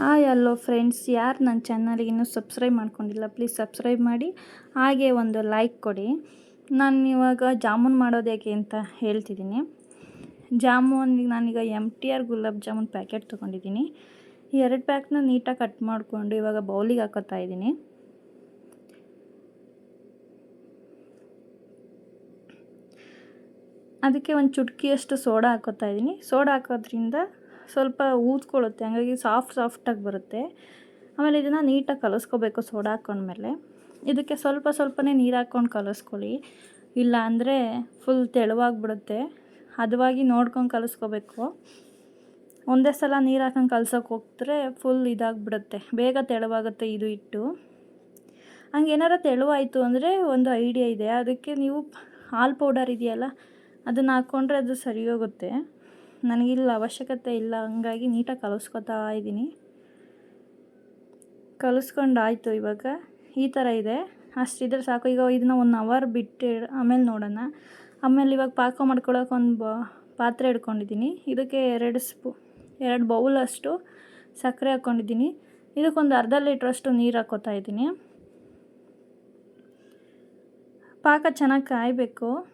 Hi ಎಲ್ಲೋ friends. ಯಾರು ನನ್ನ ಚಾನಲ್ಗೆ ಇನ್ನೂ ಸಬ್ಸ್ಕ್ರೈಬ್ ಮಾಡ್ಕೊಂಡಿಲ್ಲ, ಪ್ಲೀಸ್ ಸಬ್ಸ್ಕ್ರೈಬ್ ಮಾಡಿ. ಹಾಗೆ ಒಂದು ಲೈಕ್ ಕೊಡಿ. ನಾನು ಇವಾಗ ಜಾಮೂನ್ ಮಾಡೋದು ಹೇಗೆ ಅಂತ ಹೇಳ್ತಿದ್ದೀನಿ. ಜಾಮೂನಿಗೆ ನಾನೀಗ M T R gulab jamun packet ತೊಗೊಂಡಿದ್ದೀನಿ. ಎರಡು ಪ್ಯಾಕ್ನ ನೀಟಾಗಿ ಕಟ್ ಮಾಡಿಕೊಂಡು ಇವಾಗ ಬೌಲಿಗೆ ಹಾಕೋತಾ ಇದ್ದೀನಿ. ಅದಕ್ಕೆ ಒಂದು ಚುಟ್ಕಿಯಷ್ಟು ಸೋಡಾ ಹಾಕೋತಾ ಇದ್ದೀನಿ. ಸೋಡಾ ಹಾಕೋದ್ರಿಂದ ಸ್ವಲ್ಪ ಊದ್ಕೊಳ್ಳುತ್ತೆ. ಹಂಗಾಗಿ ಸಾಫ್ಟ್ ಸಾಫ್ಟಾಗಿ ಬರುತ್ತೆ. ಆಮೇಲೆ ಇದನ್ನು ನೀಟಾಗಿ ಕಲಿಸ್ಕೋಬೇಕು ಸೋಡಾ ಹಾಕ್ಕೊಂಡ್ಮೇಲೆ ಇದಕ್ಕೆ ಸ್ವಲ್ಪ ಸ್ವಲ್ಪನೇ ನೀರು ಹಾಕ್ಕೊಂಡು ಕಲಿಸ್ಕೊಳ್ಳಿ. ಇಲ್ಲ ಅಂದರೆ ಫುಲ್ ತೆಳುವಾಗಿಬಿಡುತ್ತೆ. ಹದವಾಗಿ ನೋಡ್ಕೊಂಡು ಕಲಿಸ್ಕೋಬೇಕು. ಒಂದೇ ಸಲ ನೀರು ಹಾಕೊಂಡು ಕಲ್ಸೋಕೆ ಹೋಗ್ತಾರೆ ಫುಲ್ ಇದಾಗಿಬಿಡುತ್ತೆ. ಬೇಗ ತೆಳುವಾಗುತ್ತೆ ಇದು ಇಟ್ಟು ಹಂಗೆ ಏನಾರ ತೆಳುವಾಯಿತು ಅಂದರೆ ಒಂದು ಐಡಿಯಾ ಇದೆ. ಅದಕ್ಕೆ ನೀವು ಹಾಲು ಪೌಡರ್ ಇದೆಯಲ್ಲ, ಅದನ್ನು ಹಾಕ್ಕೊಂಡ್ರೆ ಅದು ಸರಿ ಹೋಗುತ್ತೆ. ನನಗಿಲ್ಲ ಅವಶ್ಯಕತೆ ಇಲ್ಲ, ಹಂಗಾಗಿ ನೀಟಾಗಿ ಕಲಿಸ್ಕೊತಾ ಇದ್ದೀನಿ. ಕಲಿಸ್ಕೊಂಡು ಆಯಿತು ಇವಾಗ. ಈ ಥರ ಇದೆ. ಅಷ್ಟಿದ್ರೆ ಸಾಕು. ಈಗ ಇದನ್ನ ಒನ್ ಅವರ್ ಬಿಟ್ಟು ಆಮೇಲೆ ನೋಡೋಣ. ಆಮೇಲೆ ಇವಾಗ ಪಾಕ ಮಾಡ್ಕೊಳ್ಳೋಕೆ ಒಂದು ಬ, ಪಾತ್ರೆ ಇಟ್ಕೊಂಡಿದ್ದೀನಿ. ಇದಕ್ಕೆ ಎರಡು ಸ್ಪೂ, ಎರಡು ಬೌಲಷ್ಟು ಸಕ್ಕರೆ ಹಾಕ್ಕೊಂಡಿದ್ದೀನಿ. ಇದಕ್ಕೊಂದು ಅರ್ಧ ಲೀಟ್ರಷ್ಟು ನೀರು ಹಾಕೋತಾ ಇದ್ದೀನಿ. ಪಾಕ ಚೆನ್ನಾಗಿ ಕಾಯಬೇಕು.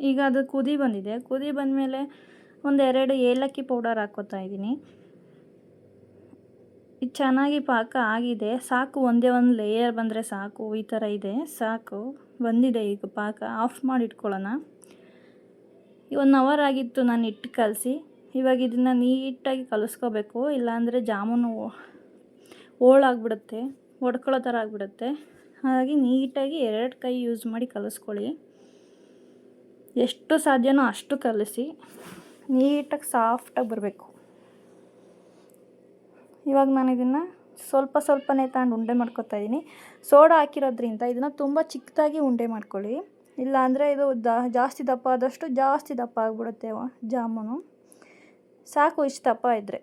ಈಗ ಅದು ಕುದಿ ಬಂದಿದೆ. ಕುದಿ ಬಂದಮೇಲೆ ಒಂದೆರಡು ಏಲಕ್ಕಿ ಪೌಡರ್ ಹಾಕೋತಾ ಇದ್ದೀನಿ. ಇದು ಚೆನ್ನಾಗಿ ಪಾಕ ಆಗಿದೆ. ಸಾಕು, ಒಂದೇ ಒಂದು ಲೇಯರ್ ಬಂದರೆ ಸಾಕು. ಈ ಥರ ಇದೆ. ಸಾಕು. ಬಂದಿದೆ ಈಗ ಪಾಕ. ಆಫ್ ಮಾಡಿ ಇಟ್ಕೊಳ್ಳೋಣ ಒನ್ ಅವರ್ ಆಗಿತ್ತು ನಾನು ಇಟ್ಟು ಕಲಸಿ. ಇವಾಗ ಇದನ್ನು ನೀಟಾಗಿ ಕಲಿಸ್ಕೋಬೇಕು. ಇಲ್ಲಾಂದರೆ ಜಾಮೂನು ಹೋಳಾಗ್ಬಿಡುತ್ತೆ ಒಡ್ಕೊಳ್ಳೋ ಥರ ಆಗಿಬಿಡುತ್ತೆ. ಹಾಗಾಗಿ ನೀಟಾಗಿ ಎರಡು ಕೈ ಯೂಸ್ ಮಾಡಿ ಕಲಿಸ್ಕೊಳ್ಳಿ. ಎಷ್ಟು ಸಾಧ್ಯನೋ ಅಷ್ಟು ಕಲಿಸಿ. ನೀಟಾಗಿ ಸಾಫ್ಟಾಗಿ ಬರಬೇಕು. ಇವಾಗ ನಾನು ಇದನ್ನು ಸ್ವಲ್ಪ ಸ್ವಲ್ಪನೇ ತಗೊಂಡು ಉಂಡೆ ಮಾಡ್ಕೊತಾ ಇದ್ದೀನಿ. ಸೋಡಾ ಹಾಕಿರೋದ್ರಿಂದ ಇದನ್ನು ತುಂಬ ಚಿಕ್ಕದಾಗಿ ಉಂಡೆ ಮಾಡ್ಕೊಳ್ಳಿ. ಇಲ್ಲಾಂದರೆ ಇದು ದ, ಜಾಸ್ತಿ ದಪ್ಪ ಆದಷ್ಟು ಜಾಸ್ತಿ ದಪ್ಪ ಆಗಿಬಿಡುತ್ತೆ ಜಾಮೂನು. ಸಾಕು ಇಷ್ಟು ದಪ್ಪ ಇದ್ದರೆ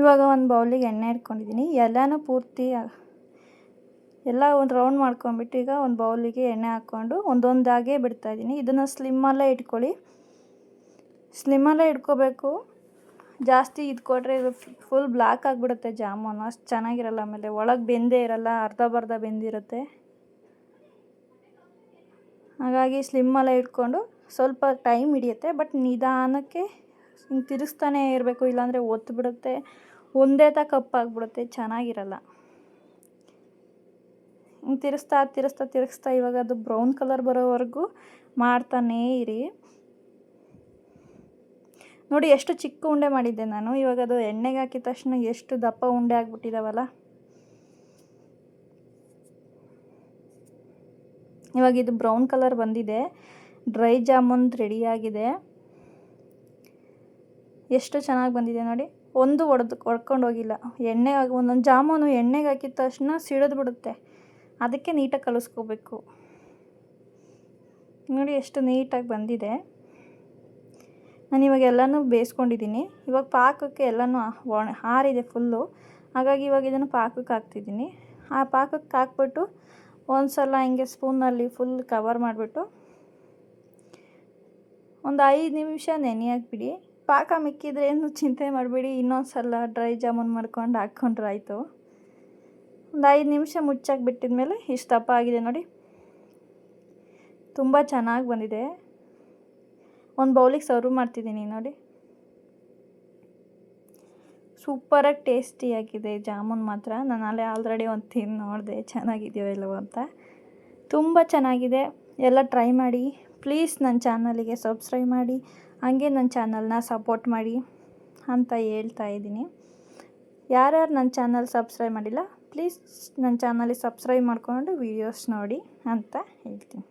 ಇವಾಗ ಒಂದು ಬೌಲಿಗೆ ಎಣ್ಣೆ ಇಟ್ಕೊಂಡಿದ್ದೀನಿ. ಎಲ್ಲನೂ ಪೂರ್ತಿ ಎಲ್ಲ ಒಂದು ರೌಂಡ್ ಮಾಡ್ಕೊಂಬಿಟ್ಟು ಈಗ ಒಂದು ಬೌಲಿಗೆ ಎಣ್ಣೆ ಹಾಕ್ಕೊಂಡು ಒಂದೊಂದಾಗೆ ಬಿಡ್ತಾಯಿದ್ದೀನಿ ಇದನ್ನು ಸ್ಲಿಮ್ಮಲ್ಲೇ ಇಟ್ಕೊಳ್ಳಿ. ಸ್ಲಿಮ್ಮಲ್ಲೇ ಇಟ್ಕೋಬೇಕು. ಜಾಸ್ತಿ ಇದು ಕೊಟ್ಟರೆ ಇದು ಫುಲ್ ಬ್ಲ್ಯಾಕ್ ಆಗಿಬಿಡುತ್ತೆ ಜಾಮೂನು. ಅಷ್ಟು ಚೆನ್ನಾಗಿರಲ್ಲ ಆಮೇಲೆ. ಒಳಗೆ ಬೆಂದೇ ಇರಲ್ಲ, ಅರ್ಧ ಬರ್ಧ ಬೆಂದಿರುತ್ತೆ. ಹಾಗಾಗಿ ಸ್ಲಿಮ್ಮಲ್ಲೇ ಇಟ್ಕೊಂಡು ಸ್ವಲ್ಪ ಟೈಮ್ ಹಿಡಿಯುತ್ತೆ. ಬಟ್ ನಿಧಾನಕ್ಕೆ ಹಿಂಗೆ ತಿರುಗಿಸ್ತಾನೆ ಇರಬೇಕು. ಇಲ್ಲಾಂದರೆ ಒತ್ತು ಬಿಡುತ್ತೆ. ಒಂದೇ ತ ಕಪ್ಪಾಗ್ಬಿಡುತ್ತೆ ಚೆನ್ನಾಗಿರಲ್ಲ. ತಿರುಗಿಸ್ತಾ ತಿರುಗಿಸ್ತಾ ತಿರುಗಿಸ್ತಾ ಇವಾಗ ಅದು ಬ್ರೌನ್ ಕಲರ್ ಬರೋವರೆಗೂ ಮಾಡ್ತಾನೇ ಇರಿ. ನೋಡಿ ಎಷ್ಟು ಚಿಕ್ಕ ಉಂಡೆ ಮಾಡಿದ್ದೆ ನಾನು. ಇವಾಗ ಅದು ಎಣ್ಣೆಗೆ ಹಾಕಿದ ತಕ್ಷಣ ಎಷ್ಟು ದಪ್ಪ ಉಂಡೆ ಆಗಿಬಿಟ್ಟಿದಾವಲ್ಲ. ಇವಾಗ ಇದು ಬ್ರೌನ್ ಕಲರ್ ಬಂದಿದೆ. ಡ್ರೈ ಜಾಮೂನ್ ರೆಡಿಯಾಗಿದೆ ಎಷ್ಟು ಚೆನ್ನಾಗಿ ಬಂದಿದೆ ನೋಡಿ. ಒಂದು ಒಡೆದು ಒಡ್ಕೊಂಡು ಹೋಗಿಲ್ಲ. ಎಣ್ಣೆ ಒಂದೊಂದು ಜಾಮೂನು ಎಣ್ಣೆಗೆ ಹಾಕಿದ ತಕ್ಷಣ ಸಿಡಿದು ಬಿಡುತ್ತೆ. ಅದಕ್ಕೆ ನೀಟಾಗಿ ಕಲಿಸ್ಕೋಬೇಕು. ನೋಡಿ ಎಷ್ಟು ನೀಟಾಗಿ ಬಂದಿದೆ. ನಾನು ಇವಾಗ ಎಲ್ಲನೂ ಬೇಯಿಸ್ಕೊಂಡಿದ್ದೀನಿ. ಇವಾಗ ಪಾಕಕ್ಕೆ ಎಲ್ಲನೂ ಹಾರಿದೆ ಫುಲ್ಲು. ಹಾಗಾಗಿ ಇವಾಗ ಇದನ್ನು ಪಾಕಕ್ಕೆ ಹಾಕ್ತಿದ್ದೀನಿ. ಆ ಪಾಕಕ್ಕೆ ಹಾಕ್ಬಿಟ್ಟು ಒಂದು ಸಲ ಹಿಂಗೆ ಸ್ಪೂನಲ್ಲಿ ಫುಲ್ ಕವರ್ ಮಾಡಿಬಿಟ್ಟು ಒಂದು ಐದು ನಿಮಿಷ ನೆನೆಯಾಕ್ಬಿಡಿ. ಪಾಕ ಮಿಕ್ಕಿದ್ರೆ ಏನು ಚಿಂತೆ ಮಾಡಬೇಡಿ. ಇನ್ನೊಂದು ಸಲ ಡ್ರೈ ಜಾಮೂನ್ ಮಾಡ್ಕೊಂಡು ಹಾಕ್ಕೊಂಡ್ರೆ ಆಯಿತು. ಒಂದು ಐದು ನಿಮಿಷ ಮುಚ್ಚಾಕಿ ಬಿಟ್ಟಿದ ಮೇಲೆ ಇಷ್ಟು ದಪ್ಪ ಆಗಿದೆ ನೋಡಿ. ತುಂಬ ಚೆನ್ನಾಗಿ ಬಂದಿದೆ. ಒಂದು ಬೌಲಿಗೆ ಸರ್ವ್ ಮಾಡ್ತಿದ್ದೀನಿ ನೋಡಿ. ಸೂಪರಾಗಿ ಟೇಸ್ಟಿಯಾಗಿದೆ ಜಾಮೂನ್ ಮಾತ್ರ. ನಾನು ಅಲ್ಲೇ ಆಲ್ರೆಡಿ ಒಂದು ತಿಂದು ನೋಡಿದೆ ಚೆನ್ನಾಗಿದೆಯೋ ಇಲ್ಲವೋ ಅಂತ. ತುಂಬ ಚೆನ್ನಾಗಿದೆ. ಎಲ್ಲ ಟ್ರೈ ಮಾಡಿ. ಪ್ಲೀಸ್ ನನ್ನ ಚಾನಲಿಗೆ ಸಬ್ಸ್ಕ್ರೈಬ್ ಮಾಡಿ. ಹಾಗೆ ನನ್ನ ಚಾನಲ್ನ ಸಪೋರ್ಟ್ ಮಾಡಿ ಅಂತ ಹೇಳ್ತಾ ಇದ್ದೀನಿ. ಯಾರ್ಯಾರು ನನ್ನ ಚಾನಲ್ ಸಬ್ಸ್ಕ್ರೈಬ್ ಮಾಡಿಲ್ಲ ಪ್ಲೀಸ್ ನನ್ನ ಚಾನಲಿಗೆ ಸಬ್ಸ್ಕ್ರೈಬ್ ಮಾಡಿಕೊಂಡು ವೀಡಿಯೋಸ್ ನೋಡಿ ಅಂತ ಹೇಳ್ತೀನಿ.